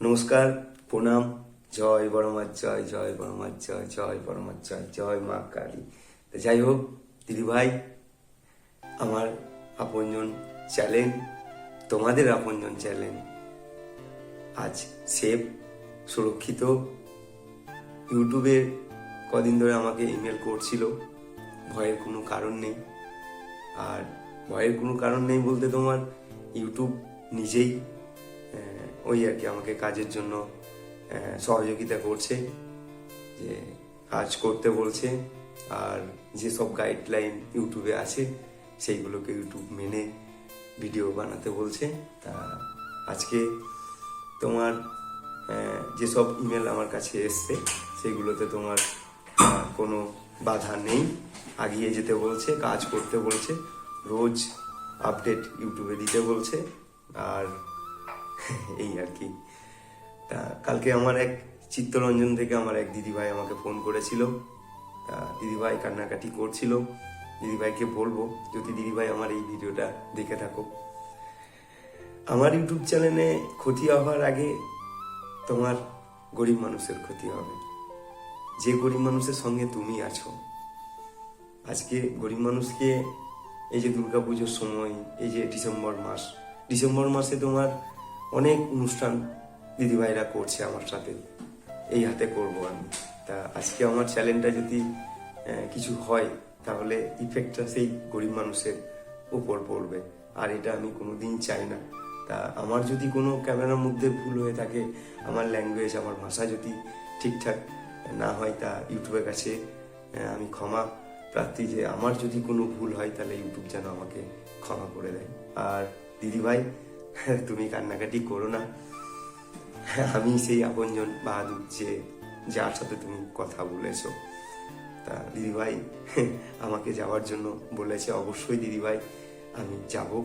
নমস্কার, প্রণাম। জয় বড়মার জয় জয় বড়মার জয় জয় বড়মার জয় জয় মা কালী। যাই হোক, দিদিভাই, আমার আপনজন চ্যালেঞ্জ, তোমাদের আপনজন চ্যালেঞ্জ। আজ সেফ, সুরক্ষিত। ইউটিউবে কদিন ধরে আমাকে ইমেল করছিল, ভয়ের কোনো কারণ নেই। আর ভয়ের কোনো কারণ নেই বলতে তোমার ইউটিউব নিজেই ওই আর কি আমাকে কাজের জন্য সহযোগিতা করছে, যে কাজ করতে বলছে, আর যেসব গাইডলাইন ইউটিউবে আছে, সেইগুলোকে ইউটিউব মেনে ভিডিও বানাতে বলছে। তা আজকে তোমার যেসব ইমেল আমার কাছে এসছে, সেগুলোতে তোমার কোনো বাধা নেই। আগিয়ে যেতে বলছে, কাজ করতে বলছে, রোজ আপডেট ইউটিউবে দিতে বলছে, আর এই আর কি। তা কালকে আমার এক চিত্তরঞ্জন থেকে আমার এক দিদিভাই আমাকে ফোন করেছিল। তা দিদিভাই কান্নাকাটি করছিল। দিদিভাইকে বলব, যদি দিদিভাই আমার এই ভিডিওটা দেখে থাকো। আমার ইউটিউব চ্যানেলে ক্ষতি হওয়ার আগে তোমার গরিব মানুষের ক্ষতি হবে। যে গরিব মানুষের সঙ্গে তুমি আছো। আজকে গরিব মানুষকে এই যে দুর্গাপুজোর সময়, এই যে ডিসেম্বর মাস, ডিসেম্বর মাসে তোমার অনেক অনুষ্ঠান দিদিভাইরা করছে আমার সাথে। এই হাতে করব আমি। তা আজকে আমার চ্যালেঞ্জটা যদি কিছু হয়, তাহলে ইফেক্টটা সেই গরিব মানুষের উপর পড়বে। আর এটা আমি কোনোদিন চাই না। তা আমার যদি কোনো ক্যামেরার মধ্যে ভুল হয়ে থাকে, আমার ল্যাঙ্গুয়েজ আমার ভাষা যদি ঠিকঠাক না হয়, তা ইউটিউবের কাছে আমি ক্ষমা প্রার্থী যে আমার যদি কোনো ভুল হয়, তাহলে ইউটিউব যেন আমাকে ক্ষমা করে দেয়। আর দিদিভাই তুমি কান্নাকাটি করো না। আমি সেই আপনজন বাহাদুর যে, যার সাথে তুমি কথা বলেছ। তা দিদিভাই, আমাকে যাওয়ার জন্য বলেছে অবশ্যই দিদিভাই, আমি যাব।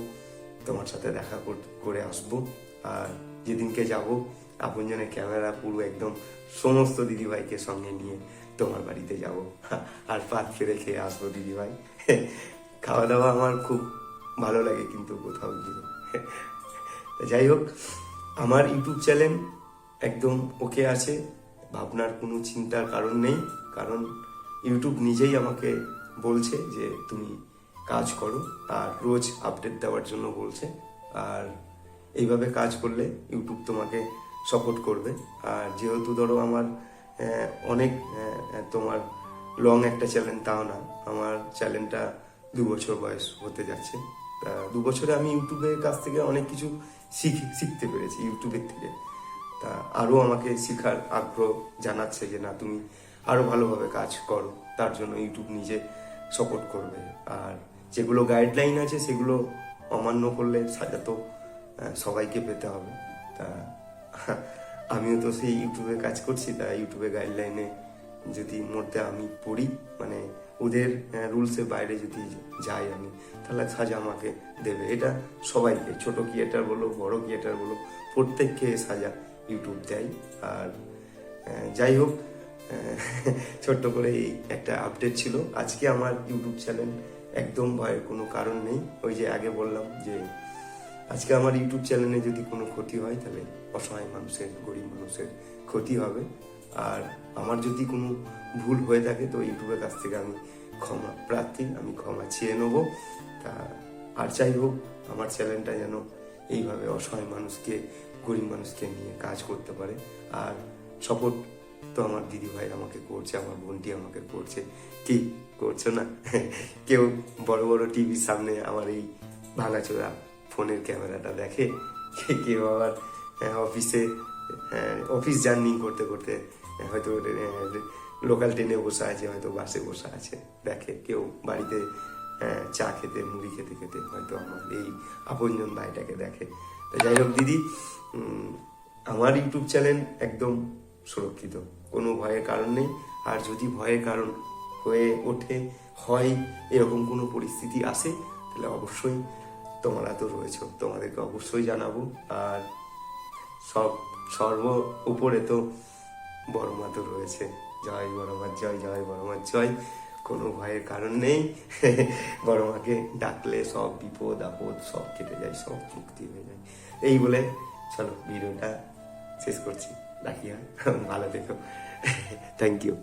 তোমার সাথে দেখা কর- আসব। আর যেদিনকে যাব, আপনজনের ক্যামেরা পুরো একদম সমস্ত দিদিভাইকে সঙ্গে নিয়ে তোমার বাড়িতে যাব। আর পাত ফেরে খেয়ে আসব দিদিভাই। খাওয়া দাওয়া আমার খুব ভালো লাগে কিন্তু কোথাও গিয়ে। যাই হোক, আমার ইউটিউব চ্যানেল একদম ওকে আছে, ভাবনার কোনো চিন্তার কারণ নেই, কারণ ইউটিউব নিজেই আমাকে বলছে যে তুমি কাজ করো, আর রোজ আপডেট দেওয়ার জন্য বলছে, আর এইভাবে কাজ করলে ইউটিউব তোমাকে সাপোর্ট করবে। আর যেহেতু ধরো আমার অনেক তোমার লং একটা চ্যানেল তাও না, আমার চ্যানেলটা দু বছর বয়স হতে যাচ্ছে। দু বছরে আমি ইউটিউবের কাছ থেকে অনেক কিছু শিখি, শিখতে পেরেছি ইউটিউবের থেকে। তা আরও আমাকে শেখার আগ্রহ জানাচ্ছে যে, না, তুমি আরও ভালোভাবে কাজ করো। তার জন্য ইউটিউব নিজে সাপোর্ট করবে। আর যেগুলো গাইডলাইন আছে, সেগুলো অমান্য করলে সাজা তো সবাইকে পেতে হবে। তা আমিও তো সেই ইউটিউবে কাজ করছি। তা ইউটিউবে গাইডলাইনে যদি মধ্যে আমি পড়ি মানে ওদের রুলসের বাইরে যদি যাই আমি, তাহলে সাজা আমাকে দেবে। এটা সবাইকে, ছোট ক্রিয়েটার বলো, বড় ক্রিয়েটার বলো, প্রত্যেককে সাজা ইউটিউব দেয়। আর যাই হোক ছোট্ট করে এই একটা আপডেট ছিল। আজকে আমার ইউটিউব চ্যানেল একদম ভয়ের কোনো কারণ নেই। ওই যে আগে বললাম যে, আজকে আমার ইউটিউব চ্যানেলে যদি কোনো ক্ষতি হয়, তাহলে অসহায় মানুষের, গরিব মানুষের ক্ষতি হবে। আর আমার যদি কোনো ভুল হয়ে থাকে, তো ইউটিউবের কাছ থেকে আমি ক্ষমা প্রার্থী, আমি ক্ষমা চেয়ে নেব। তা আর যাই হোক, আমার চ্যানেলটা যেন এইভাবে অসহায় মানুষকে, গরিব মানুষকে নিয়ে কাজ করতে পারে। আর সাপোর্ট তো আমার দিদি ভাই আমাকে করছে, আমার বোনটি আমাকে করছে। কি করছ না? কেউ বড় বড় টিভির সামনে আমার এই ভাঙাচোরা ফোনের ক্যামেরাটা দেখে? কেউ আবার অফিসে অফিস জার্নি করতে করতে হয়তো লোকাল ট্রেনে বসে আছে, হয়তো বাসে বসে আছে। দেখে কেউ বাড়িতে চা খেতে, মুড়ি খেতে খেতে হয়তো আমার এই আপনজন ভাইটাকে দেখে। তো যাই হোক দিদি আমার ইউটিউব চ্যানেল একদম সুরক্ষিত। কোনো ভয়ের কারণ নেই। আর যদি ভয়ের কারণ হয়ে ওঠে, হয়, এরকম কোনো পরিস্থিতি আসে, তাহলে অবশ্যই তোমরা তো রয়েছো। তোমাদেরকে অবশ্যই জানাব। আর সব, সর্ব উপরে তো বড় মা তো রয়েছে। জয় বড় মা, জয় জয় বড় মা, জয়। কোনো ভয়ের কারণ নেই। বড় মাকে ডাকলে সব বিপদ, আপদ সব কেটে যায়, সব মুক্তি হয়ে যায়। এই বলে চলো, ভিডিওটা শেষ করছি। রাখি হ্যাঁ? ভালো থেকো। Thank you